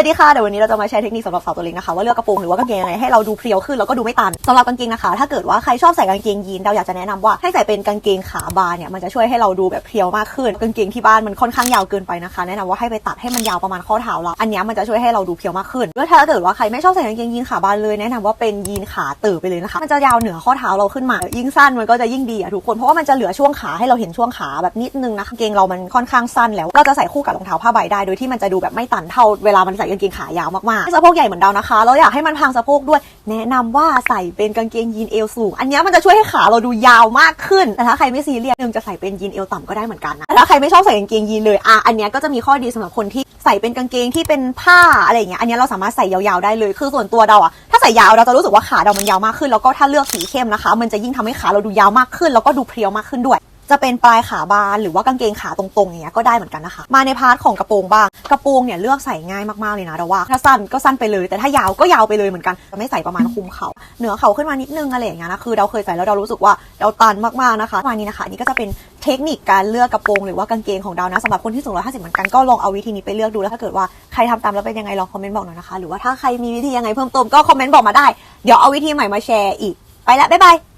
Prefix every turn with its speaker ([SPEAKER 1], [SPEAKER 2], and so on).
[SPEAKER 1] วัสดีค่ะเดี๋ยววันนี้เราจะมาแชร์เทคนิคสำหรับสาวตัวเล็กนะคะว่าเลือกกระโปรงหรือว่ากางเกงยังไงให้เราดูเพรียวขึ้นแล้วก็ดูไม่ตันสำหรับกางเกงนะคะ ถ้าเกิดว่าใครชอบใส่กางเกงยีนเราอยากจะแนะนำว่าให้ใส่เป็นกางเกงขาบานเนี่ยมันจะช่วยให้เราดูแบบเพรียวมากขึ้นกางเกงที่บ้านมันค่อนข้างยาวเกินไปนะคะ แนะนำว่าให้ไปตัดให้มันยาวประมาณข้อเท้าเราอันนี้มันจะช่วยให้เราดูเพรียวมากขึ้นแล้วถ้าเกิดว่าใครไม่ชอบใส่กางเกงยีนขาบานเลยแนะนำว่าเป็นยีนขาเติบไปเลยนะคะมันจะยาวเหนือข้อเท้าเราขึ้นมา ยิ่งสั้นมันก็จะยิ่งดีอะทุกคนเพราะว่ามันจะเหลือช่วงขาให้เราเห็นช่วงขาแบบนิดนึงนะกางเกงเรามันค่อนข้างสั้นแล้วเราจะใส่คู่กับรองเท้าผ้าใบได้โดยที่มันจะดูแบบไม่ตันเท่าเวลามันใส่กางเกงขายาวมากๆสะโพกใหญ่เหมือนเรานะคะ แล้วอยากให้มันพรางสะโพกด้วย แนะนำว่าใส่เป็นกางเกงยีนเอวสูง อันนี้มันจะช่วยให้ขาเราดูยาวมากขึ้น แต่ถ้าใครไม่ซีเรียสนึงจะใส่เป็นยีนเอวต่ำก็ได้เหมือนกันนะแต่ถ้าใครไม่ชอบใส่กางเกงยีนเลยอะอันนี้ก็จะมีข้อดีสำหรับคนที่ใส่เป็นกางเกงที่เป็นผ้าอะไรอย่างเงี้ย อันนี้เราสามารถใส่ยาวๆได้เลย คือส่วนตัวเราอะถ้าใส่ยาวเราจะรู้สึกว่าขาเรามันยาวมากขึ้น แล้วก็ถ้าเลือกสีเข้มนะคะ มันจะยิ่งทำให้ขาเราดูยาวมากขึ้น แล้วก็ดูเพรียวมากขึ้นด้วย จะเป็นปลายขาบานหรือว่ากางเกงขาตรงๆอย่างเงี้ยก็ได้เหมือนกันนะคะ มาในพาร์ทของกระโปรงบ้างกระโปรงเนี่ยเลือกใส่ง่ายมากๆเลยนะเราว่าถ้าสั้นก็สั้นไปเลยแต่ถ้ายาวก็ยาวไปเลยเหมือนกันจะไม่ใส่ประมาณคุมเขาเหนือเขาขึ้นมานิดนึงอะไรอย่างเงี้ยนะคือเราเคยใส่แล้วเรารู้สึกว่าเราตันมากๆนะคะประมาณนี้นะคะนี่ก็จะเป็นเทคนิคการเลือกกระโปรงหรือว่ากางเกงของเรานะสำหรับคนที่สูงร้อยห้าสิบเหมือนกันก็ลองเอาวิธีนี้ไปเลือกดูแล้วถ้าเกิดว่าใครทำตามแล้วเป็นยังไงลองคอมเมนต์บอกหน่อยนะคะหรือว่าถ้าใครมีวิธียังไงเพิ่มเติมก็คอมเมนต์บอกมาได้เดี๋ยวเอาวิธีใหม่มาแชร์อีกไปละบ๊ายบาย